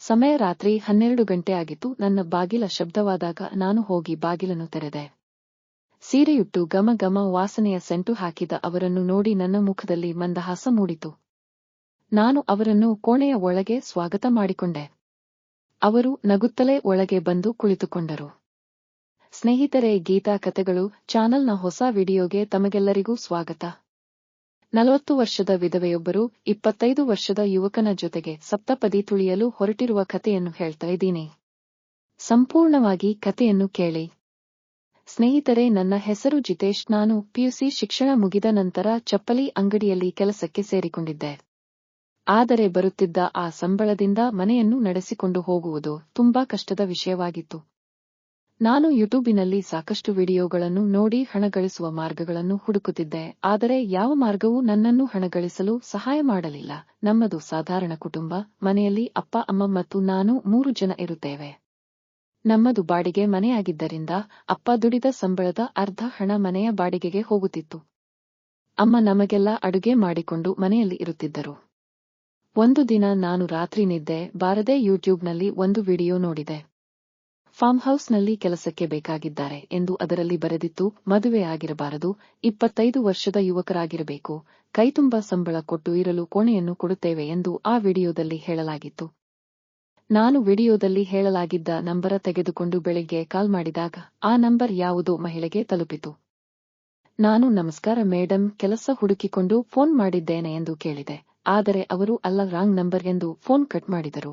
ಸಮಯ ರಾತ್ರಿ ಹನ್ನೆರಡು ಗಂಟೆ ಆಗಿತ್ತು. ನನ್ನ ಬಾಗಿಲ ಶಬ್ದವಾದಾಗ ನಾನು ಹೋಗಿ ಬಾಗಿಲನ್ನು ತೆರೆದೆ. ಸೀರೆಯುಟ್ಟು ಗಮ ಗಮ ವಾಸನೆಯ ಸೆಂಟು ಹಾಕಿದ ಅವರನ್ನು ನೋಡಿ ನನ್ನ ಮುಖದಲ್ಲಿ ಮಂದಹಾಸ ಮೂಡಿತು. ನಾನು ಅವರನ್ನು ಕೋಣೆಯ ಒಳಗೆ ಸ್ವಾಗತ ಮಾಡಿಕೊಂಡೆ. ಅವರು ನಗುತ್ತಲೇ ಒಳಗೆ ಬಂದು ಕುಳಿತುಕೊಂಡರು. ಸ್ನೇಹಿತರೇ, ಗೀತಾ ಕಥೆಗಳು ಚಾನಲ್ನ ಹೊಸ ವಿಡಿಯೋಗೆ ತಮಗೆಲ್ಲರಿಗೂ ಸ್ವಾಗತ. ನಲವತ್ತು ವರ್ಷದ ವಿಧವೆಯೊಬ್ಬರು ಇಪ್ಪತ್ತೈದು ವರ್ಷದ ಯುವಕನ ಜೊತೆಗೆ ಸಪ್ತಪದಿ ತುಳಿಯಲು ಹೊರಟಿರುವ ಕಥೆಯನ್ನು ಹೇಳ್ತಾ ಇದ್ದೀನಿ. ಸಂಪೂರ್ಣವಾಗಿ ಕಥೆಯನ್ನು ಕೇಳಿ. ಸ್ನೇಹಿತರೆ, ನನ್ನ ಹೆಸರು ಜಿತೇಶ್. ನಾನು ಪಿಯುಸಿ ಶಿಕ್ಷಣ ಮುಗಿದ ನಂತರ ಚಪ್ಪಲಿ ಅಂಗಡಿಯಲ್ಲಿ ಕೆಲಸಕ್ಕೆ ಸೇರಿಕೊಂಡಿದ್ದೆ. ಆದರೆ ಬರುತ್ತಿದ್ದ ಆ ಸಂಬಳದಿಂದ ಮನೆಯನ್ನು ನಡೆಸಿಕೊಂಡು ಹೋಗುವುದು ತುಂಬಾ ಕಷ್ಟದ ವಿಷಯವಾಗಿತ್ತು. ನಾನು ಯೂಟ್ಯೂಬಿನಲ್ಲಿ ಸಾಕಷ್ಟು ವಿಡಿಯೋಗಳನ್ನು ನೋಡಿ ಹಣ ಗಳಿಸುವ ಮಾರ್ಗಗಳನ್ನು ಹುಡುಕುತ್ತಿದ್ದೆ, ಆದರೆ ಯಾವ ಮಾರ್ಗವೂ ನನ್ನನ್ನು ಹಣ ಗಳಿಸಲು ಸಹಾಯ ಮಾಡಲಿಲ್ಲ. ನಮ್ಮದು ಸಾಧಾರಣ ಕುಟುಂಬ, ಮನೆಯಲ್ಲಿ ಅಪ್ಪ, ಅಮ್ಮ ಮತ್ತು ನಾನು ಮೂರು ಜನ ಇರುತ್ತೇವೆ. ನಮ್ಮದು ಬಾಡಿಗೆ ಮನೆಯಾಗಿದ್ದರಿಂದ ಅಪ್ಪ ದುಡಿದ ಸಂಬಳದ ಅರ್ಧ ಹಣ ಮನೆಯ ಬಾಡಿಗೆಗೆ ಹೋಗುತ್ತಿತ್ತು. ಅಮ್ಮ ನಮಗೆಲ್ಲ ಅಡುಗೆ ಮಾಡಿಕೊಂಡು ಮನೆಯಲ್ಲಿ ಇರುತ್ತಿದ್ದರು. ಒಂದು ದಿನ ನಾನು ರಾತ್ರಿ ನಿದ್ದೆ ಬಾರದೆ ಯೂಟ್ಯೂಬ್ನಲ್ಲಿ ಒಂದು ವಿಡಿಯೋ ನೋಡಿದೆ. ಫಾರ್ಮ್ ಹೌಸ್ನಲ್ಲಿ ಕೆಲಸಕ್ಕೆ ಬೇಕಾಗಿದ್ದಾರೆ ಎಂದು ಅದರಲ್ಲಿ ಬರೆದಿತ್ತು ಮದುವೆಯಾಗಿರಬಾರದು ಇಪ್ಪತ್ತೈದು ವರ್ಷದ ಯುವಕರಾಗಿರಬೇಕು ಕೈತುಂಬ ಸಂಬಳ ಕೊಟ್ಟು ಇರಲು ಕೋಣೆಯನ್ನು ಕೊಡುತ್ತೇವೆ ಎಂದು ಆ ವಿಡಿಯೋದಲ್ಲಿ ಹೇಳಲಾಗಿತ್ತು. ನಾನು ವಿಡಿಯೋದಲ್ಲಿ ಹೇಳಲಾಗಿದ್ದ ನಂಬರ ತೆಗೆದುಕೊಂಡು ಬೆಳಿಗ್ಗೆ ಕಾಲ್ ಮಾಡಿದಾಗ, ಆ ನಂಬರ್ ಯಾವುದೋ ಮಹಿಳೆಗೆ ತಲುಪಿತು. ನಾನು, ನಮಸ್ಕಾರ ಮೇಡಂ, ಕೆಲಸ ಹುಡುಕಿಕೊಂಡು ಫೋನ್ ಮಾಡಿದ್ದೇನೆ ಎಂದು ಕೇಳಿದೆ, ಆದರೆ ಅವರು ಅಲ್ಲ ರಾಂಗ್ ನಂಬರ್ ಎಂದು ಫೋನ್ ಕಟ್ ಮಾಡಿದರು.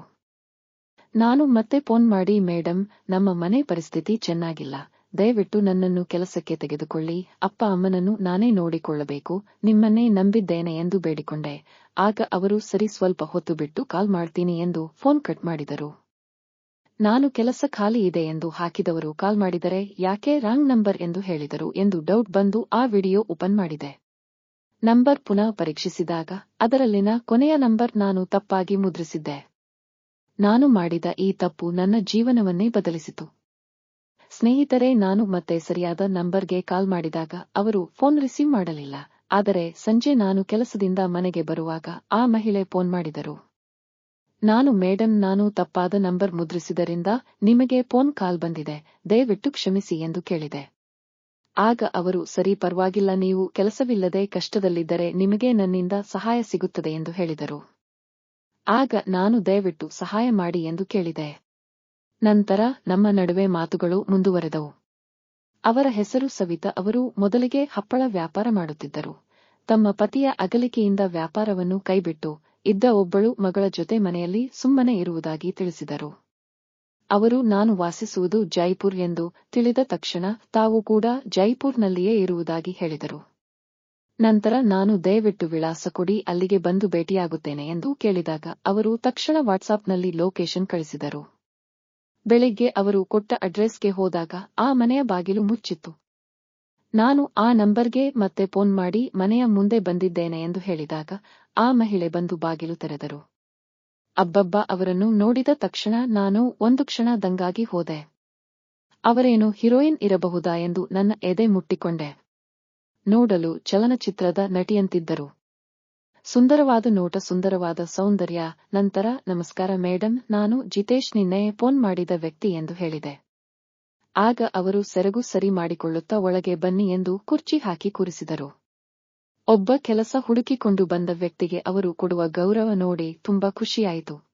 ನಾನು ಮತ್ತೆ ಫೋನ್ ಮಾಡಿ, ಮೇಡಂ, ನಮ್ಮ ಮನೆ ಪರಿಸ್ಥಿತಿ ಚೆನ್ನಾಗಿಲ್ಲ. ದಯವಿಟ್ಟು ನನ್ನನ್ನು ಕೆಲಸಕ್ಕೆ ತೆಗೆದುಕೊಳ್ಳಿ. ಅಪ್ಪ ಅಮ್ಮನನ್ನು ನಾನೇ ನೋಡಿಕೊಳ್ಳಬೇಕು. ನಿಮ್ಮನ್ನೇ ನಂಬಿದ್ದೇನೆ ಎಂದು ಬೇಡಿಕೊಂಡೆ. ಆಗ ಅವರು, ಸರಿ, ಸ್ವಲ್ಪ ಹೊತ್ತು ಬಿಟ್ಟು ಕಾಲ್ ಮಾಡ್ತೀನಿ ಎಂದು ಫೋನ್ ಕಟ್ ಮಾಡಿದರು. ನಾನು ಕೆಲಸ ಖಾಲಿ ಇದೆ ಎಂದು ಹಾಕಿದವರು ಕಾಲ್ ಮಾಡಿದರೆ, ಯಾಕೆ ರಾಂಗ್ ನಂಬರ್ ಎಂದು ಹೇಳಿದರು ಎಂದು ಡೌಟ್ ಬಂದು ಆ ವಿಡಿಯೋ ಓಪನ್ ಮಾಡಿದೆ. ನಂಬರ್ ಪುನಃ ಪರೀಕ್ಷಿಸಿದಾಗ, ಅದರಲ್ಲಿನ ಕೊನೆಯ ನಂಬರ್ ನಾನು ತಪ್ಪಾಗಿ ಮುದ್ರಿಸಿದ್ದೆ. ನಾನು ಮಾಡಿದ ಈ ತಪ್ಪು ನನ್ನ ಜೀವನವನ್ನೇ ಬದಲಿಸಿತು. ಸ್ನೇಹಿತರೆ, ನಾನು ಮತ್ತೆ ಸರಿಯಾದ ನಂಬರ್ಗೆ ಕಾಲ್ ಮಾಡಿದಾಗ ಅವರು ಫೋನ್ ರಿಸೀವ್ ಮಾಡಲಿಲ್ಲ. ಆದರೆ ಸಂಜೆ ನಾನು ಕೆಲಸದಿಂದ ಮನೆಗೆ ಬರುವಾಗ ಆ ಮಹಿಳೆ ಫೋನ್ ಮಾಡಿದರು. ನಾನು ಮೇಡಂ, ನಾನು ತಪ್ಪಾದ ನಂಬರ್ ಮುದ್ರಿಸಿದರಿಂದ ನಿಮಗೆ ಫೋನ್ ಕಾಲ್ ಬಂದಿದೆ. ದಯವಿಟ್ಟು ಕ್ಷಮಿಸಿ ಎಂದು ಕೇಳಿದೆ. ಆಗ ಅವರು, ಸರಿ, ಪರವಾಗಿಲ್ಲ, ನೀವು ಕೆಲಸವಿಲ್ಲದೆ ಕಷ್ಟದಲ್ಲಿದ್ದರೆ ನಿಮಗೆ ನನ್ನಿಂದ ಸಹಾಯ ಸಿಗುತ್ತದೆ ಎಂದು ಹೇಳಿದರು. ಆಗ ನಾನು ದಯವಿಟ್ಟು ಸಹಾಯ ಮಾಡಿ ಎಂದು ಕೇಳಿದೆ. ನಂತರ ನಮ್ಮ ನಡುವೆ ಮಾತುಗಳು ಮುಂದುವರೆದವು. ಅವರ ಹೆಸರು ಸವಿತ, ಅವರು ಮೊದಲಿಗೆ ಹಪ್ಪಳ ವ್ಯಾಪಾರ ಮಾಡುತ್ತಿದ್ದರು. ತಮ್ಮ ಪತಿಯ ಅಗಲಿಕೆಯಿಂದ ವ್ಯಾಪಾರವನ್ನು ಕೈಬಿಟ್ಟು, ಇದ್ದ ಒಬ್ಬಳು ಮಗಳ ಜೊತೆ ಮನೆಯಲ್ಲಿ ಸುಮ್ಮನೆ ಇರುವುದಾಗಿ ತಿಳಿಸಿದರು. ಅವರು, ನಾನು ವಾಸಿಸುವುದು ಜೈಪುರ್ ಎಂದು ತಿಳಿದ ತಕ್ಷಣ ತಾವು ಕೂಡ ಜೈಪುರ್ನಲ್ಲಿಯೇ ಇರುವುದಾಗಿ ಹೇಳಿದರು. ನಂತರ ನಾನು ದಯವಿಟ್ಟು ವಿಳಾಸ ಕೊಡಿ, ಅಲ್ಲಿಗೆ ಬಂದು ಭೇಟಿಯಾಗುತ್ತೇನೆ ಎಂದು ಕೇಳಿದಾಗ ಅವರು ತಕ್ಷಣ ವಾಟ್ಸಾಪ್ನಲ್ಲಿ ಲೊಕೇಶನ್ ಕಳಿಸಿದರು. ಬೆಳಿಗ್ಗೆ ಅವರು ಕೊಟ್ಟ ಅಡ್ರೆಸ್ಗೆ ಹೋದಾಗ ಆ ಮನೆಯ ಬಾಗಿಲು ಮುಚ್ಚಿತ್ತು. ನಾನು ಆ ನಂಬರ್ಗೆ ಮತ್ತೆ ಫೋನ್ ಮಾಡಿ ಮನೆಯ ಮುಂದೆ ಬಂದಿದ್ದೇನೆ ಎಂದು ಹೇಳಿದಾಗ ಆ ಮಹಿಳೆ ಬಂದು ಬಾಗಿಲು ತೆರೆದರು. ಅಬ್ಬಬ್ಬ, ಅವರನ್ನು ನೋಡಿದ ತಕ್ಷಣ ನಾನು ಒಂದು ಕ್ಷಣ ದಂಗಾಗಿ ಹೋದೆ. ಅವರೇನು ಹೀರೋಯಿನ್ ಇರಬಹುದಾ ಎಂದು ನನ್ನ ಎದೆ ಮುಟ್ಟಿಕೊಂಡೆ. ನೋಡಲು ಚಲನಚಿತ್ರದ ನಟಿಯಂತಿದ್ದರು. ಸುಂದರವಾದ ನೋಟ, ಸುಂದರವಾದ ಸೌಂದರ್ಯ. ನಂತರ, ನಮಸ್ಕಾರ ಮೇಡಂ, ನಾನು ಜಿತೇಶ್ ನಿನ್ನೆ ಫೋನ್ ಮಾಡಿದ ವ್ಯಕ್ತಿ ಎಂದು ಹೇಳಿದೆ. ಆಗ ಅವರು ಸೆರಗು ಸರಿ ಮಾಡಿಕೊಳ್ಳುತ್ತಾ ಒಳಗೆ ಬನ್ನಿ ಎಂದು ಕುರ್ಚಿ ಹಾಕಿ ಕೂರಿಸಿದರು. ಒಬ್ಬ ಕೆಲಸ ಹುಡುಕಿಕೊಂಡು ಬಂದ ವ್ಯಕ್ತಿಗೆ ಅವರು ಕೊಡುವ ಗೌರವ ನೋಡಿ ತುಂಬಾ ಖುಷಿಯಾಯಿತು.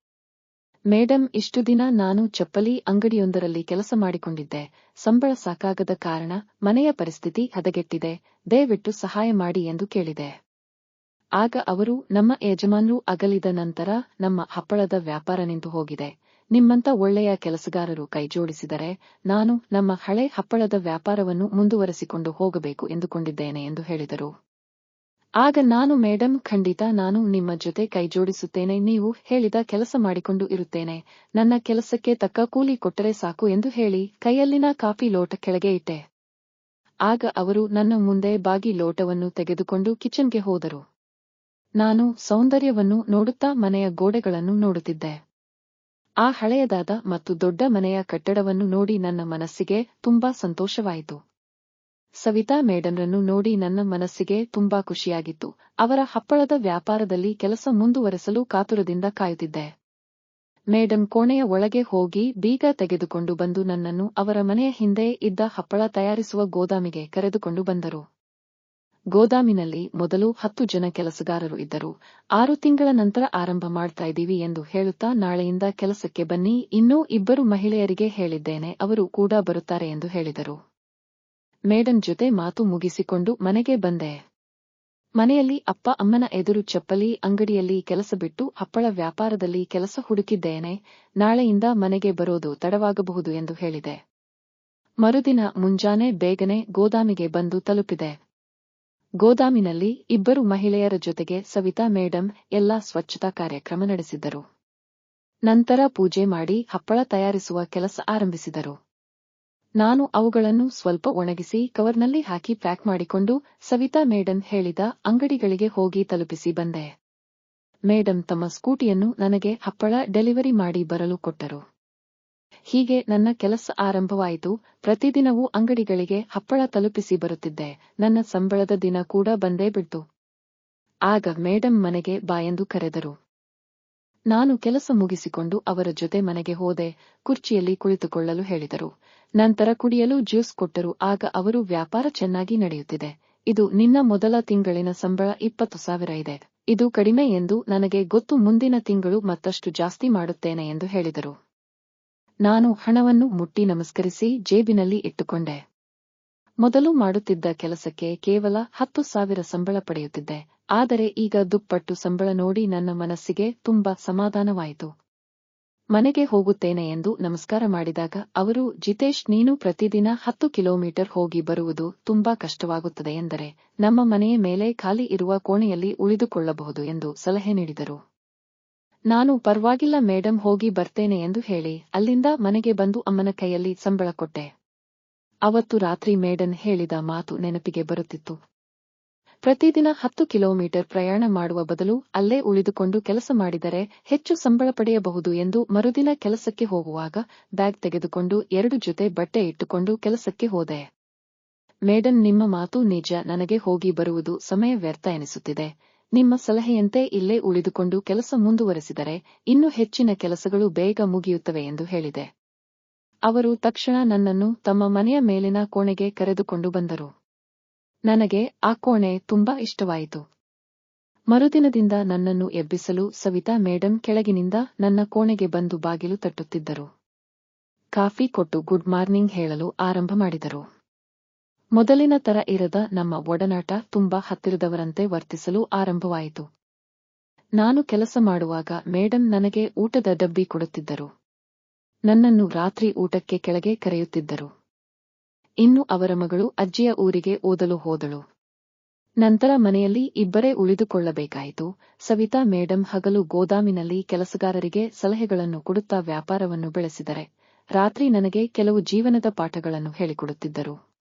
ಮೇಡಂ, ಇಷ್ಟು ದಿನ ನಾನು ಚಪ್ಪಲಿ ಅಂಗಡಿಯೊಂದರಲ್ಲಿ ಕೆಲಸ ಮಾಡಿಕೊಂಡಿದ್ದೆ. ಸಂಬಳ ಸಾಕಾಗದ ಕಾರಣ ಮನೆಯ ಪರಿಸ್ಥಿತಿ ಹದಗೆಟ್ಟಿದೆ. ದಯವಿಟ್ಟು ಸಹಾಯ ಮಾಡಿ ಎಂದು ಕೇಳಿದೆ. ಆಗ ಅವರು, ನಮ್ಮ ಯಜಮಾನರು ಅಗಲಿದ ನಂತರ ನಮ್ಮ ಹಪ್ಪಳದ ವ್ಯಾಪಾರ ನಿಂತು ಹೋಗಿದೆ. ನಿಮ್ಮಂತ ಒಳ್ಳೆಯ ಕೆಲಸಗಾರರು ಕೈಜೋಡಿಸಿದರೆ ನಾನು ನಮ್ಮ ಹಳೆ ಹಪ್ಪಳದ ವ್ಯಾಪಾರವನ್ನು ಮುಂದುವರೆಸಿಕೊಂಡು ಹೋಗಬೇಕು ಎಂದುಕೊಂಡಿದ್ದೇನೆ ಎಂದು ಹೇಳಿದರು. ಆಗ ನಾನು, ಮೇಡಂ, ಖಂಡಿತ ನಾನು ನಿಮ್ಮ ಜೊತೆ ಕೈಜೋಡಿಸುತ್ತೇನೆ. ನೀವು ಹೇಳಿದ ಕೆಲಸ ಮಾಡಿಕೊಂಡು ಇರುತ್ತೇನೆ. ನನ್ನ ಕೆಲಸಕ್ಕೆ ತಕ್ಕ ಕೂಲಿ ಕೊಟ್ಟರೆ ಸಾಕು ಎಂದು ಹೇಳಿ ಕೈಯಲ್ಲಿನ ಕಾಫಿ ಲೋಟ ಕೆಳಗೆ ಇಟ್ಟೆ. ಆಗ ಅವರು ನನ್ನ ಮುಂದೆ ಬಾಗಿ ಲೋಟವನ್ನು ತೆಗೆದುಕೊಂಡು ಕಿಚನ್ಗೆ ಹೋದರು. ನಾನು ಸೌಂದರ್ಯವನ್ನು ನೋಡುತ್ತಾ ಮನೆಯ ಗೋಡೆಗಳನ್ನು ನೋಡುತ್ತಿದ್ದೆ. ಆ ಹಳೆಯದಾದ ಮತ್ತು ದೊಡ್ಡ ಮನೆಯ ಕಟ್ಟಡವನ್ನು ನೋಡಿ ನನ್ನ ಮನಸ್ಸಿಗೆ ತುಂಬಾ ಸಂತೋಷವಾಯಿತು. ಸವಿತಾ ಮೇಡಂರನ್ನು ನೋಡಿ ನನ್ನ ಮನಸ್ಸಿಗೆ ತುಂಬಾ ಖುಷಿಯಾಗಿತ್ತು. ಅವರ ಹಪ್ಪಳದ ವ್ಯಾಪಾರದಲ್ಲಿ ಕೆಲಸ ಮುಂದುವರೆಸಲು ಕಾತುರದಿಂದ ಕಾಯುತ್ತಿದ್ದೆ. ಮೇಡಂ ಕೋಣೆಯ ಒಳಗೆ ಹೋಗಿ ಬೀಗ ತೆಗೆದುಕೊಂಡು ಬಂದು ನನ್ನನ್ನು ಅವರ ಮನೆಯ ಹಿಂದೆ ಇದ್ದ ಹಪ್ಪಳ ತಯಾರಿಸುವ ಗೋದಾಮಿಗೆ ಕರೆದುಕೊಂಡು ಬಂದರು. ಗೋದಾಮಿನಲ್ಲಿ ಮೊದಲು ಹತ್ತು ಜನ ಕೆಲಸಗಾರರು ಇದ್ದರು. ಆರು ತಿಂಗಳ ನಂತರ ಆರಂಭ ಮಾಡ್ತಾ ಇದ್ದೀವಿ ಎಂದು ಹೇಳುತ್ತಾ ನಾಳೆಯಿಂದ ಕೆಲಸಕ್ಕೆ ಬನ್ನಿ. ಇನ್ನೂ ಇಬ್ಬರು ಮಹಿಳೆಯರಿಗೆ ಹೇಳಿದ್ದೇನೆ. ಅವರು ಕೂಡ ಬರುತ್ತಾರೆ ಎಂದು ಹೇಳಿದರು. ಮೇಡಂ ಜೊತೆ ಮಾತು ಮುಗಿಸಿಕೊಂಡು ಮನೆಗೆ ಬಂದೆ. ಮನೆಯಲ್ಲಿ ಅಪ್ಪ ಅಮ್ಮನ ಎದುರು ಚಪ್ಪಲಿ, ಅಂಗಡಿಯಲ್ಲಿ ಕೆಲಸ ಬಿಟ್ಟು ಹಪ್ಪಳ ವ್ಯಾಪಾರದಲ್ಲಿ ಕೆಲಸ ಹುಡುಕಿದ್ದೇನೆ. ನಾಳೆಯಿಂದ ಮನೆಗೆ ಬರೋದು ತಡವಾಗಬಹುದು ಎಂದು ಹೇಳಿದೆ. ಮರುದಿನ ಮುಂಜಾನೆ ಬೇಗನೆ ಗೋದಾಮಿಗೆ ಬಂದು ತಲುಪಿದೆ. ಗೋದಾಮಿನಲ್ಲಿ ಇಬ್ಬರು ಮಹಿಳೆಯರ ಜೊತೆಗೆ ಸವಿತಾ ಮೇಡಂ ಎಲ್ಲಾ ಸ್ವಚ್ಛತಾ ಕಾರ್ಯಕ್ರಮ ನಡೆಸಿದ್ದರು ನಂತರ ಪೂಜೆ ಮಾಡಿ ಹಪ್ಪಳ ತಯಾರಿಸುವ ಕೆಲಸ ಆರಂಭಿಸಿದರು. ನಾನು ಅವುಗಳನ್ನು ಸ್ವಲ್ಪ ಒಣಗಿಸಿ ಕವರ್ನಲ್ಲಿ ಹಾಕಿ ಪ್ಯಾಕ್ ಮಾಡಿಕೊಂಡು ಸವಿತಾ ಮೇಡಂ ಹೇಳಿದ ಅಂಗಡಿಗಳಿಗೆ ಹೋಗಿ ತಲುಪಿಸಿ ಬಂದೆ. ಮೇಡಂ ತಮ್ಮ ಸ್ಕೂಟಿಯನ್ನು ನನಗೆ ಹಪ್ಪಳ ಡೆಲಿವರಿ ಮಾಡಿ ಬರಲು ಕೊಟ್ಟರು. ಹೀಗೆ ನನ್ನ ಕೆಲಸ ಆರಂಭವಾಯಿತು. ಪ್ರತಿದಿನವೂ ಅಂಗಡಿಗಳಿಗೆ ಹಪ್ಪಳ ತಲುಪಿಸಿ ಬರುತ್ತಿದ್ದೆ. ನನ್ನ ಸಂಬಳದ ದಿನ ಕೂಡ ಬಂದೇ ಬಿಡ್ತು. ಆಗ ಮೇಡಂ ಮನೆಗೆ ಬಾಯೆಂದು ಕರೆದರು. ನಾನು ಕೆಲಸ ಮುಗಿಸಿಕೊಂಡು ಅವರ ಜೊತೆ ಮನೆಗೆ ಹೋದೆ. ಕುರ್ಚಿಯಲ್ಲಿ ಕುಳಿತುಕೊಳ್ಳಲು ಹೇಳಿದರು. ನಂತರ ಕುಡಿಯಲು ಜ್ಯೂಸ್ ಕೊಟ್ಟರು. ಆಗ ಅವರು ವ್ಯಾಪಾರ ಚೆನ್ನಾಗಿ ನಡೆಯುತ್ತಿದೆ. ಇದು ನಿನ್ನ ಮೊದಲ ತಿಂಗಳಿನ ಸಂಬಳ. ಇಪ್ಪತ್ತು ಸಾವಿರ ಇದೆ. ಇದು ಕಡಿಮೆ ಎಂದು ನನಗೆ ಗೊತ್ತು. ಮುಂದಿನ ತಿಂಗಳು ಮತ್ತಷ್ಟು ಜಾಸ್ತಿ ಮಾಡುತ್ತೇನೆ ಎಂದು ಹೇಳಿದರು. ನಾನು ಹಣವನ್ನು ಮುಟ್ಟಿ ನಮಸ್ಕರಿಸಿ ಜೇಬಿನಲ್ಲಿ ಇಟ್ಟುಕೊಂಡೆ. ಮೊದಲು ಮಾಡುತ್ತಿದ್ದ ಕೆಲಸಕ್ಕೆ ಕೇವಲ ಹತ್ತು ಸಾವಿರ ಸಂಬಳ ಪಡೆಯುತ್ತಿದ್ದೆ. ಆದರೆ ಈಗ ದುಪ್ಪಟ್ಟು ಸಂಬಳ ನೋಡಿ ನನ್ನ ಮನಸ್ಸಿಗೆ ತುಂಬಾ ಸಮಾಧಾನವಾಯಿತು. ಮನೆಗೆ ಹೋಗುತ್ತೇನೆ ಎಂದು ನಮಸ್ಕಾರ ಮಾಡಿದಾಗ ಅವರು, ಜಿತೇಶ್, ನೀನು ಪ್ರತಿದಿನ ಹತ್ತು ಕಿಲೋಮೀಟರ್ ಹೋಗಿ ಬರುವುದು ತುಂಬಾ ಕಷ್ಟವಾಗುತ್ತದೆ ಎಂದರೆ ನಮ್ಮ ಮನೆಯ ಮೇಲೆ ಖಾಲಿ ಇರುವ ಕೋಣೆಯಲ್ಲಿ ಉಳಿದುಕೊಳ್ಳಬಹುದು ಎಂದು ಸಲಹೆ ನೀಡಿದರು. ನಾನು ಪರವಾಗಿಲ್ಲ ಮೇಡಂ, ಹೋಗಿ ಬರ್ತೇನೆ ಎಂದು ಹೇಳಿ ಅಲ್ಲಿಂದ ಮನೆಗೆ ಬಂದು ಅಮ್ಮನ ಕೈಯಲ್ಲಿ ಸಂಬಳ ಕೊಟ್ಟೆ. ಅವತ್ತು ರಾತ್ರಿ ಮೇಡನ್ ಹೇಳಿದ ಮಾತು ನೆನಪಿಗೆ ಬರುತ್ತಿತ್ತು. ಪ್ರತಿದಿನ ಹತ್ತು ಕಿಲೋಮೀಟರ್ ಪ್ರಯಾಣ ಮಾಡುವ ಬದಲು ಅಲ್ಲೇ ಉಳಿದುಕೊಂಡು ಕೆಲಸ ಮಾಡಿದರೆ ಹೆಚ್ಚು ಸಂಬಳ ಪಡೆಯಬಹುದು ಎಂದು ಮರುದಿನ ಕೆಲಸಕ್ಕೆ ಹೋಗುವಾಗ ಬ್ಯಾಗ್ ತೆಗೆದುಕೊಂಡು ಎರಡು ಜೊತೆ ಬಟ್ಟೆ ಇಟ್ಟುಕೊಂಡು ಕೆಲಸಕ್ಕೆ ಹೋದೆ. ಮೇಡನ್ ನಿಮ್ಮ ಮಾತು ನಿಜ. ನನಗೆ ಹೋಗಿ ಬರುವುದು ಸಮಯ ವ್ಯರ್ಥ ಎನಿಸುತ್ತಿದೆ. ನಿಮ್ಮ ಸಲಹೆಯಂತೆ ಇಲ್ಲೇ ಉಳಿದುಕೊಂಡು ಕೆಲಸ ಮುಂದುವರೆಸಿದರೆ ಇನ್ನೂ ಹೆಚ್ಚಿನ ಕೆಲಸಗಳು ಬೇಗ ಮುಗಿಯುತ್ತವೆ ಎಂದು ಹೇಳಿದೆ. ಅವರು ತಕ್ಷಣ ನನ್ನನ್ನು ತಮ್ಮ ಮನೆಯ ಮೇಲಿನ ಕೋಣೆಗೆ ಕರೆದುಕೊಂಡು ಬಂದರು. ನನಗೆ ಆ ಕೋಣೆ ತುಂಬಾ ಇಷ್ಟವಾಯಿತು. ಮರುದಿನದಿಂದ ನನ್ನನ್ನು ಎಬ್ಬಿಸಲು ಸವಿತಾ ಮೇಡಂ ಕೆಳಗಿನಿಂದ ನನ್ನ ಕೋಣೆಗೆ ಬಂದು ಬಾಗಿಲು ತಟ್ಟುತ್ತಿದ್ದರು. ಕಾಫಿ ಕೊಟ್ಟು ಗುಡ್ ಮಾರ್ನಿಂಗ್ ಹೇಳಲು ಆರಂಭ ಮಾಡಿದರು. ಮೊದಲಿನ ತರ ಇರದ ನಮ್ಮ ಒಡನಾಟ ತುಂಬಾ ಹತ್ತಿರದವರಂತೆ ವರ್ತಿಸಲು ಆರಂಭವಾಯಿತು. ನಾನು ಕೆಲಸ ಮಾಡುವಾಗ ಮೇಡಂ ನನಗೆ ಊಟದ ಡಬ್ಬಿ ಕೊಡುತ್ತಿದ್ದರು. ನನ್ನನ್ನು ರಾತ್ರಿ ಊಟಕ್ಕೆ ಕೆಳಗೆ ಕರೆಯುತ್ತಿದ್ದರು. ಇನ್ನು ಅವರ ಮಗಳು ಅಜ್ಜಿಯ ಊರಿಗೆ ಓದಲು ಹೋದಳು. ನಂತರ ಮನೆಯಲ್ಲಿ ಇಬ್ಬರೇ ಉಳಿದುಕೊಳ್ಳಬೇಕಾಯಿತು. ಸವಿತಾ ಮೇಡಂ ಹಗಲು ಗೋದಾಮಿನಲ್ಲಿ ಕೆಲಸಗಾರರಿಗೆ ಸಲಹೆಗಳನ್ನು ಕೊಡುತ್ತಾ ವ್ಯಾಪಾರವನ್ನು ಬೆಳೆಸಿದರೆ. ರಾತ್ರಿ ನನಗೆ ಕೆಲವು ಜೀವನದ ಪಾಠಗಳನ್ನು ಹೇಳಿಕೊಡುತ್ತಿದ್ದರು.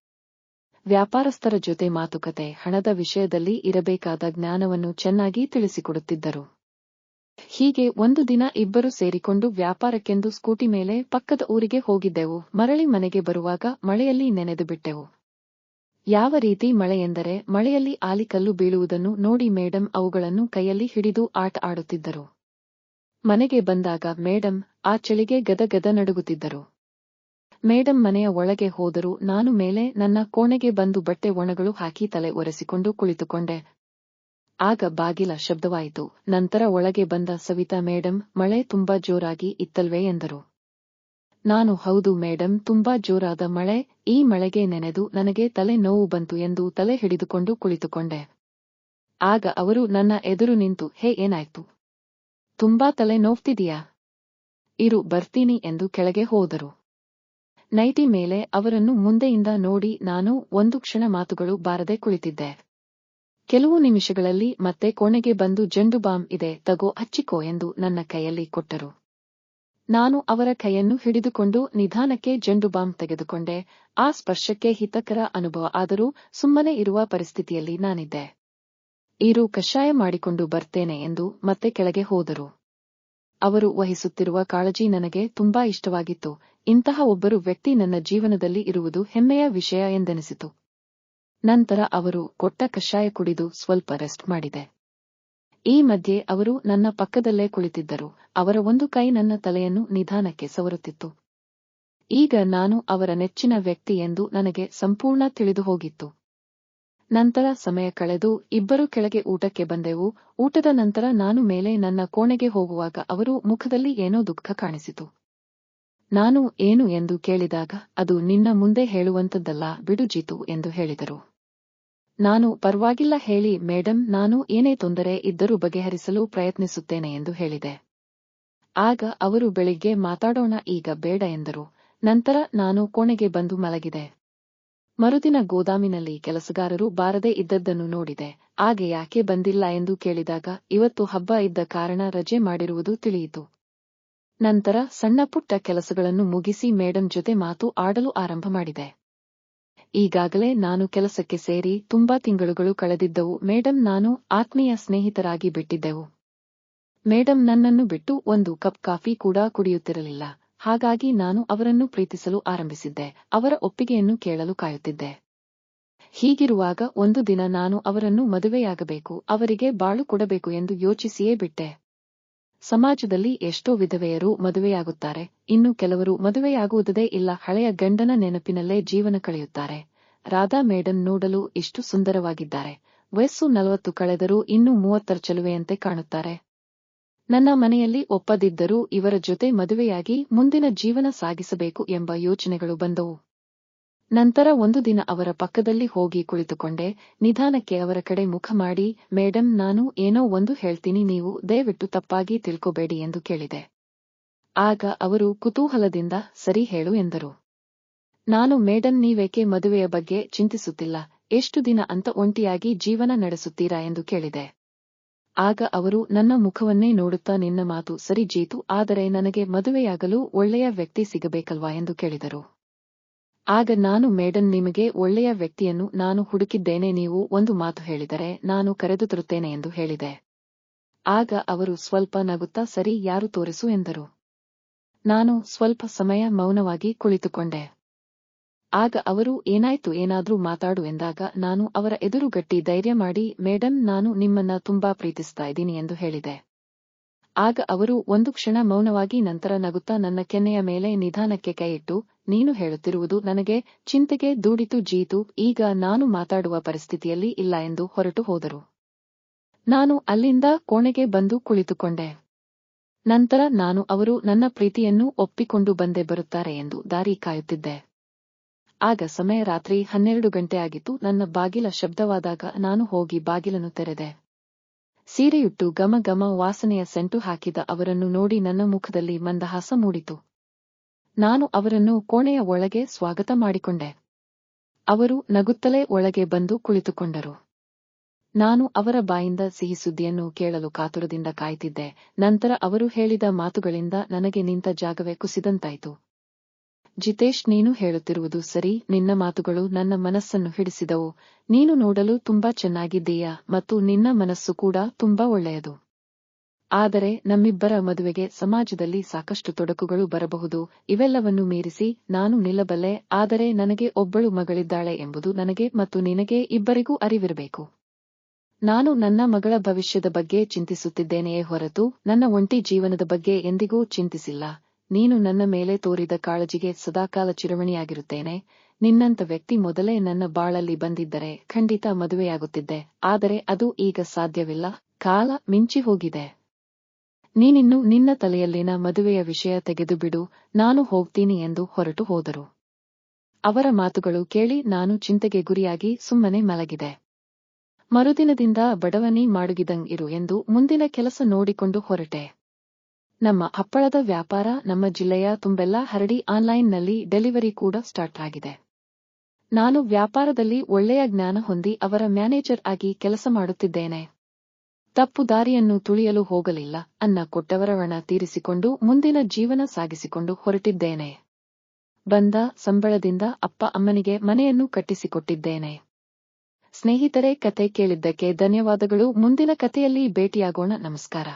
ವ್ಯಾಪಾರಸ್ಥರ ಜೊತೆ ಮಾತುಕತೆ, ಹಣದ ವಿಷಯದಲ್ಲಿ ಇರಬೇಕಾದ ಜ್ಞಾನವನ್ನು ಚೆನ್ನಾಗಿ ತಿಳಿಸಿಕೊಡುತ್ತಿದ್ದರು. ಹೀಗೆ ಒಂದು ದಿನ ಇಬ್ಬರು ಸೇರಿಕೊಂಡು ವ್ಯಾಪಾರಕ್ಕೆಂದು ಸ್ಕೂಟಿ ಮೇಲೆ ಪಕ್ಕದ ಊರಿಗೆ ಹೋಗಿದ್ದೆವು. ಮರಳಿ ಮನೆಗೆ ಬರುವಾಗ ಮಳೆಯಲ್ಲಿ ನೆನೆದು ಬಿಟ್ಟೆವು. ಯಾವ ರೀತಿ ಮಳೆಯೆಂದರೆ ಮಳೆಯಲ್ಲಿ ಆಲಿಕಲ್ಲು ಬೀಳುವುದನ್ನು ನೋಡಿ ಮೇಡಂ ಅವುಗಳನ್ನು ಕೈಯಲ್ಲಿ ಹಿಡಿದು ಆಟ ಆಡುತ್ತಿದ್ದರು. ಮನೆಗೆ ಬಂದಾಗ ಮೇಡಂ ಆ ಚಳಿಗೆ ಗದಗದ ನಡುಗುತ್ತಿದ್ದರು. ಮೇಡಂ ಮನೆಯ ಒಳಗೆ ಹೋದರೂ ನಾನು ಮೇಲೆ ನನ್ನ ಕೋಣೆಗೆ ಬಂದು ಬಟ್ಟೆ ಒಣಗಳು ಹಾಕಿ ತಲೆ ಒರೆಸಿಕೊಂಡು ಕುಳಿತುಕೊಂಡೆ. ಆಗ ಬಾಗಿಲ ಶಬ್ದವಾಯಿತು. ನಂತರ ಒಳಗೆ ಬಂದ ಸವಿತಾ, ಮೇಡಂ, ಮಳೆ ತುಂಬಾ ಜೋರಾಗಿ ಇತ್ತಲ್ವೇ? ಎಂದರು. ನಾನು ಹೌದು, ಮೇಡಂ, ತುಂಬಾ ಜೋರಾದ ಮಳೆ. ಈ ಮಳೆಗೆ ನೆನೆದು ನನಗೆ ತಲೆ ನೋವು ಬಂತು ಎಂದು ತಲೆ ಹಿಡಿದುಕೊಂಡು ಕುಳಿತುಕೊಂಡೆ. ಆಗ ಅವರು ನನ್ನ ಎದುರು ನಿಂತು, ಹೇ, ಏನಾಯ್ತು? ತುಂಬಾ ತಲೆ ನೋವ್ತಿದೀಯಾ? ಇರು, ಬರ್ತೀನಿ ಎಂದು ಕೆಳಗೆ ಹೋದರು. ನೈಟಿ ಮೇಲೆ ಅವರನ್ನು ಮುಂದೆಯಿಂದ ನೋಡಿ ನಾನು ಒಂದು ಕ್ಷಣ ಮಾತುಗಳು ಬಾರದೆ ಕುಳಿತಿದ್ದೆ. ಕೆಲವು ನಿಮಿಷಗಳಲ್ಲಿ ಮತ್ತೆ ಕೋಣೆಗೆ ಬಂದು ಜಂಡು ಬಾಂಬ್ ಇದೆ, ತಗೋ ಹಚ್ಚಿಕೋ ಎಂದು ನನ್ನ ಕೈಯಲ್ಲಿ ಕೊಟ್ಟರು. ನಾನು ಅವರ ಕೈಯನ್ನು ಹಿಡಿದುಕೊಂಡು ನಿಧಾನಕ್ಕೆ ಜಂಡು ಬಾಂಬ್ ತೆಗೆದುಕೊಂಡೆ. ಆ ಸ್ಪರ್ಶಕ್ಕೆ ಹಿತಕರ ಅನುಭವ ಆದರೂ ಸುಮ್ಮನೆ ಇರುವ ಪರಿಸ್ಥಿತಿಯಲ್ಲಿ ನಾನಿದ್ದೆ. ಇರು, ಕಷಾಯ ಮಾಡಿಕೊಂಡು ಬರ್ತೇನೆ ಎಂದು ಮತ್ತೆ ಕೆಳಗೆ ಹೋದರು. ಅವರು ವಹಿಸುತ್ತಿರುವ ಕಾಳಜಿ ನನಗೆ ತುಂಬಾ ಇಷ್ಟವಾಗಿತ್ತು. ಇಂತಹ ಒಬ್ಬರು ವ್ಯಕ್ತಿ ನನ್ನ ಜೀವನದಲ್ಲಿ ಇರುವುದು ಹೆಮ್ಮೆಯ ವಿಷಯ ಎಂದೆನಿಸಿತು. ನಂತರ ಅವರು ಕೊಟ್ಟ ಕಷಾಯ ಕುಡಿದು ಸ್ವಲ್ಪ ರೆಸ್ಟ್ ಮಾಡಿದೆ. ಈ ಮಧ್ಯೆ ಅವರು ನನ್ನ ಪಕ್ಕದಲ್ಲೇ ಕುಳಿತಿದ್ದರು. ಅವರ ಒಂದು ಕೈ ನನ್ನ ತಲೆಯನ್ನು ನಿಧಾನಕ್ಕೆ ಸವರುತ್ತಿತ್ತು. ಈಗ ನಾನು ಅವರ ನೆಚ್ಚಿನ ವ್ಯಕ್ತಿ ಎಂದು ನನಗೆ ಸಂಪೂರ್ಣ ತಿಳಿದು ಹೋಗಿತ್ತು. ನಂತರ ಸಮಯ ಕಳೆದು ಇಬ್ಬರು ಕೆಳಗೆ ಊಟಕ್ಕೆ ಬಂದೆವು. ಊಟದ ನಂತರ ನಾನು ಮೇಲೆ ನನ್ನ ಕೋಣೆಗೆ ಹೋಗುವಾಗ ಅವರು ಮುಖದಲ್ಲಿ ಏನೋ ದುಃಖ ಕಾಣಿಸಿತು. ನಾನು ಏನು ಎಂದು ಕೇಳಿದಾಗ ಅದು ನಿನ್ನ ಮುಂದೆ ಹೇಳುವಂತದ್ದಲ್ಲ ಬಿಡುಜಿತು ಎಂದು ಹೇಳಿದರು. ನಾನು ಪರವಾಗಿಲ್ಲ ಹೇಳಿ, ಮೇಡಂ, ನಾನು ಏನೇ ತೊಂದರೆ ಇದ್ದರೂ ಬಗೆಹರಿಸಲು ಪ್ರಯತ್ನಿಸುತ್ತೇನೆ ಎಂದು ಹೇಳಿದೆ. ಆಗ ಅವರು ಬೆಳಿಗ್ಗೆ ಮಾತಾಡೋಣ ಈಗ ಬೇಡ ಎಂದರು. ನಂತರ ನಾನು ಕೋಣೆಗೆ ಬಂದು ಮಲಗಿದೆ. ಮರುದಿನ ಗೋದಾಮಿನಲ್ಲಿ ಕೆಲಸಗಾರರು ಬಾರದೆ ಇದ್ದದ್ದನ್ನು ನೋಡಿದೆ. ಆಗ ಯಾಕೆ ಬಂದಿಲ್ಲ ಎಂದು ಕೇಳಿದಾಗ ಇವತ್ತು ಹಬ್ಬ ಇದ್ದ ಕಾರಣ ರಜೆ ಮಾಡಿರುವುದು ತಿಳಿಯಿತು. ನಂತರ ಸಣ್ಣಪುಟ್ಟ ಕೆಲಸಗಳನ್ನು ಮುಗಿಸಿ ಮೇಡಂ ಜೊತೆ ಮಾತು ಆಡಲು ಆರಂಭ ಮಾಡಿದೆ. ಈಗಾಗಲೇ ನಾನು ಕೆಲಸಕ್ಕೆ ಸೇರಿ ತುಂಬಾ ತಿಂಗಳುಗಳು ಕಳೆದಿದ್ದವು. ಮೇಡಂ, ನಾನು ಆತ್ಮೀಯ ಸ್ನೇಹಿತರಾಗಿ ಬಿಟ್ಟಿದ್ದೆವು. ಮೇಡಂ, ನನ್ನನ್ನು ಬಿಟ್ಟು ಒಂದು ಕಪ್ ಕಾಫಿ ಕೂಡ ಕುಡಿಯುತ್ತಿರಲಿಲ್ಲ. ಹಾಗಾಗಿ ನಾನು ಅವರನ್ನು ಪ್ರೀತಿಸಲು ಆರಂಭಿಸಿದ್ದೆ. ಅವರ ಒಪ್ಪಿಗೆಯನ್ನು ಕೇಳಲು ಕಾಯುತ್ತಿದ್ದೆ. ಹೀಗಿರುವಾಗ ಒಂದು ದಿನ ನಾನು ಅವರನ್ನು ಮದುವೆಯಾಗಬೇಕು. ಅವರಿಗೆ ಬಾಳು ಕೊಡಬೇಕು ಎಂದು ಯೋಚಿಸಿಯೇ ಬಿಟ್ಟೆ. ಸಮಾಜದಲ್ಲಿ ಎಷ್ಟೋ ವಿಧವೆಯರು ಮದುವೆಯಾಗುತ್ತಾರೆ. ಇನ್ನು ಕೆಲವರು ಮದುವೆಯಾಗುವುದೇ ಇಲ್ಲ, ಹಳೆಯ ಗಂಡನ ನೆನಪಿನಲ್ಲೇ ಜೀವನ ಕಳೆಯುತ್ತಾರೆ. ರಾಧಾ ಮೇಡನ್ ನೋಡಲು ಇಷ್ಟು ಸುಂದರವಾಗಿದ್ದಾರೆ. ವಯಸ್ಸು ನಲವತ್ತು ಕಳೆದರೂ ಇನ್ನೂ ಮೂವತ್ತರ ಚಲುವೆಯಂತೆ ಕಾಣುತ್ತಾರೆ. ನನ್ನ ಮನೆಯಲ್ಲಿ ಒಪ್ಪದಿದ್ದರೂ ಇವರ ಜೊತೆ ಮದುವೆಯಾಗಿ ಮುಂದಿನ ಜೀವನ ಸಾಗಿಸಬೇಕು ಎಂಬ ಯೋಚನೆಗಳು ಬಂದವು. ನಂತರ ಒಂದು ದಿನ ಅವರ ಪಕ್ಕದಲ್ಲಿ ಹೋಗಿ ಕುಳಿತುಕೊಂಡೆ, ನಿಧಾನಕ್ಕೆ ಅವರ ಕಡೆ ಮುಖ ಮಾಡಿ, ಮೇಡಂ, ನಾನು ಏನೋ ಒಂದು ಹೇಳ್ತೀನಿ, ನೀವು ದಯವಿಟ್ಟು ತಪ್ಪಾಗಿ ತಿಳ್ಕೋಬೇಡಿ ಎಂದು ಕೇಳಿದೆ. ಆಗ ಅವರು ಕುತೂಹಲದಿಂದ, ಸರಿ ಹೇಳು ಎಂದರು. ನಾನು ಮೇಡಂ, ನೀವೇಕೆ ಮದುವೆಯ ಬಗ್ಗೆ ಚಿಂತಿಸುತ್ತಿಲ್ಲ? ಎಷ್ಟು ದಿನ ಅಂತ ಒಂಟಿಯಾಗಿ ಜೀವನ ನಡೆಸುತ್ತೀರಾ ಎಂದು ಕೇಳಿದೆ. ಆಗ ಅವರು, ನನ್ನ ಮುಖವನ್ನೇ ನೋಡುತ್ತಾ ನಿನ್ನ ಮಾತು ಸರಿ ಜೀತು, ಆದರೆ ನನಗೆ ಮದುವೆಯಾಗಲು ಒಳ್ಳೆಯ ವ್ಯಕ್ತಿ ಸಿಗಬೇಕಲ್ವಾ? ಎಂದು ಕೇಳಿದರು. ಆಗ ನಾನು ಮೇಡನ್ ನಿಮಗೆ ಒಳ್ಳೆಯ ವ್ಯಕ್ತಿಯನ್ನು ನಾನು ಹುಡುಕಿದ್ದೇನೆ, ನೀವು ಒಂದು ಮಾತು ಹೇಳಿದರೆ ನಾನು ಕರೆದು ತರುತ್ತೇನೆ ಎಂದು ಹೇಳಿದೆ. ಆಗ ಅವರು ಸ್ವಲ್ಪ ನಗುತ್ತಾ, ಸರಿ, ಯಾರು ತೋರಿಸು ಎಂದರು. ನಾನು ಸ್ವಲ್ಪ ಸಮಯ ಮೌನವಾಗಿ ಕುಳಿತುಕೊಂಡೆ. ಆಗ ಅವರು, ಏನಾಯ್ತು, ಏನಾದರೂ ಮಾತಾಡು ಎಂದಾಗ ನಾನು ಅವರ ಎದುರು ಗಟ್ಟಿ ಧೈರ್ಯ ಮಾಡಿ, ಮೇಡಂ, ನಾನು ನಿಮ್ಮನ್ನ ತುಂಬಾ ಪ್ರೀತಿಸ್ತಾ ಇದ್ದೀನಿ ಎಂದು ಹೇಳಿದೆ. ಆಗ ಅವರು ಒಂದು ಕ್ಷಣ ಮೌನವಾಗಿ ನಂತರ ನಗುತ್ತಾ ನನ್ನ ಕೆನ್ನೆಯ ಮೇಲೆ ನಿಧಾನಕ್ಕೆ ಕೈಯಿಟ್ಟು, ನೀನು ಹೇಳುತ್ತಿರುವುದು ನನಗೆ ಚಿಂತೆಗೆ ದೂಡಿತು ಜೀತು, ಈಗ ನಾನು ಮಾತಾಡುವ ಪರಿಸ್ಥಿತಿಯಲ್ಲಿ ಇಲ್ಲ ಎಂದು ಹೊರಟು ಹೋದರು. ನಾನು ಅಲ್ಲಿಂದ ಕೋಣೆಗೆ ಬಂದು ಕುಳಿತುಕೊಂಡೆ. ನಂತರ ನಾನು ಅವರು ನನ್ನ ಪ್ರೀತಿಯನ್ನು ಒಪ್ಪಿಕೊಂಡು ಬಂದೇ ಬರುತ್ತಾರೆ ಎಂದು ದಾರಿ ಕಾಯುತ್ತಿದ್ದೆ. ಆಗ ಸಮಯ ರಾತ್ರಿ ಹನ್ನೆರಡು ಗಂಟೆ ಆಗಿತ್ತು, ನನ್ನ ಬಾಗಿಲ ಶಬ್ದವಾದಾಗ ನಾನು ಹೋಗಿ ಬಾಗಿಲನ್ನು ತೆರೆದೆ. ಸೀರೆಯುಟ್ಟು ಗಮ ಗಮ ವಾಸನೆಯ ಸೆಂಟು ಹಾಕಿದ ಅವರನ್ನು ನೋಡಿ ನನ್ನ ಮುಖದಲ್ಲಿ ಮಂದಹಾಸ ಮೂಡಿತು. ನಾನು ಅವರನ್ನು ಕೋಣೆಯ ಒಳಗೆ ಸ್ವಾಗತ ಮಾಡಿಕೊಂಡೆ. ಅವರು ನಗುತ್ತಲೇ ಒಳಗೆ ಬಂದು ಕುಳಿತುಕೊಂಡರು. ನಾನು ಅವರ ಬಾಯಿಂದ ಸಿಹಿ ಸುದ್ದಿಯನ್ನು ಕೇಳಲು ಕಾತುರದಿಂದ ಕಾಯ್ತಿದ್ದೆ. ನಂತರ ಅವರು ಹೇಳಿದ ಮಾತುಗಳಿಂದ ನನಗೆ ನಿಂತ ಜಾಗವೇ ಕುಸಿದಂತಾಯಿತು. ಜಿತೇಶ್, ನೀನು ಹೇಳುತ್ತಿರುವುದು ಸರಿ. ನಿನ್ನ ಮಾತುಗಳು ನನ್ನ ಮನಸ್ಸನ್ನು ಹಿಡಿಸಿದವು. ನೀನು ನೋಡಲು ತುಂಬಾ ಚೆನ್ನಾಗಿದ್ದೀಯಾ ಮತ್ತು ನಿನ್ನ ಮನಸ್ಸು ಕೂಡ ತುಂಬಾ ಒಳ್ಳೆಯದು. ಆದರೆ ನಮ್ಮಿಬ್ಬರ ಮದುವೆಗೆ ಸಮಾಜದಲ್ಲಿ ಸಾಕಷ್ಟು ತೊಡಕುಗಳು ಬರಬಹುದು. ಇವೆಲ್ಲವನ್ನು ಮೀರಿಸಿ ನಾನು ನಿಲ್ಲಬಲ್ಲೆ, ಆದರೆ ನನಗೆ ಒಬ್ಬಳು ಮಗಳಿದ್ದಾಳೆ ಎಂಬುದು ನನಗೆ ಮತ್ತು ನಿನಗೆ ಇಬ್ಬರಿಗೂ ಅರಿವಿರಬೇಕು. ನಾನು ನನ್ನ ಮಗಳ ಭವಿಷ್ಯದ ಬಗ್ಗೆ ಚಿಂತಿಸುತ್ತಿದ್ದೇನೆಯೇ ಹೊರತು ನನ್ನ ಒಂಟಿ ಜೀವನದ ಬಗ್ಗೆ ಎಂದಿಗೂ ಚಿಂತಿಸಿಲ್ಲ. ನೀನು ನನ್ನ ಮೇಲೆ ತೋರಿದ ಕಾಳಜಿಗೆ ಸದಾಕಾಲ ಚಿರವಣಿಯಾಗಿರುತ್ತೇನೆ. ನಿನ್ನಂತ ವ್ಯಕ್ತಿ ಮೊದಲೇ ನನ್ನ ಬಾಳಲ್ಲಿ ಬಂದಿದ್ದರೆ ಖಂಡಿತ ಮದುವೆಯಾಗುತ್ತಿದ್ದೆ. ಆದರೆ ಅದು ಈಗ ಸಾಧ್ಯವಿಲ್ಲ. ಕಾಲ ಮಿಂಚಿ ಹೋಗಿದೆ. ನೀನಿನ್ನು ನಿನ್ನ ತಲೆಯಲ್ಲಿನ ಮದುವೆಯ ವಿಷಯ ತೆಗೆದುಬಿಡು. ನಾನು ಹೋಗ್ತೀನಿ ಎಂದು ಹೊರಟು ಹೋದರು. ಅವರ ಮಾತುಗಳು ಕೇಳಿ ನಾನು ಚಿಂತೆಗೆ ಗುರಿಯಾಗಿ ಸುಮ್ಮನೆ ಮಲಗಿದೆ. ಮರುದಿನದಿಂದ ಬಡವನಿ ಮಾಡುಗಿದಂಗ್ ಇರು ಎಂದು ಮುಂದಿನ ಕೆಲಸ ನೋಡಿಕೊಂಡು ಹೊರಟೆ. ನಮ್ಮ ಹಪ್ಪಳದ ವ್ಯಾಪಾರ ನಮ್ಮ ಜಿಲ್ಲೆಯ ತುಂಬೆಲ್ಲ ಹರಡಿ ಆನ್ಲೈನ್ನಲ್ಲಿ ಡೆಲಿವರಿ ಕೂಡ ಸ್ಟಾರ್ಟ್ ಆಗಿದೆ. ನಾನು ವ್ಯಾಪಾರದಲ್ಲಿ ಒಳ್ಳೆಯ ಜ್ಞಾನ ಹೊಂದಿ ಅವರ ಮ್ಯಾನೇಜರ್ ಆಗಿ ಕೆಲಸ ಮಾಡುತ್ತಿದ್ದೇನೆ. ತಪ್ಪು ದಾರಿಯನ್ನು ತುಳಿಯಲು ಹೋಗಲಿಲ್ಲ ಅನ್ನ ಕೊಟ್ಟವರ ಕೊಟ್ಟವರವಣ ತೀರಿಸಿಕೊಂಡು ಮುಂದಿನ ಜೀವನ ಸಾಗಿಸಿಕೊಂಡು ಹೊರಟಿದ್ದೇನೆ. ಬಂದ ಸಂಬಳದಿಂದ ಅಪ್ಪ ಅಮ್ಮನಿಗೆ ಮನೆಯನ್ನು ಕಟ್ಟಿಸಿಕೊಟ್ಟಿದ್ದೇನೆ. ಸ್ನೇಹಿತರೆ ಕತೆ ಕೇಳಿದ್ದಕ್ಕೆ ಧನ್ಯವಾದಗಳು ಮುಂದಿನ ಕಥೆಯಲ್ಲಿ ಭೇಟಿಯಾಗೋಣ ನಮಸ್ಕಾರ.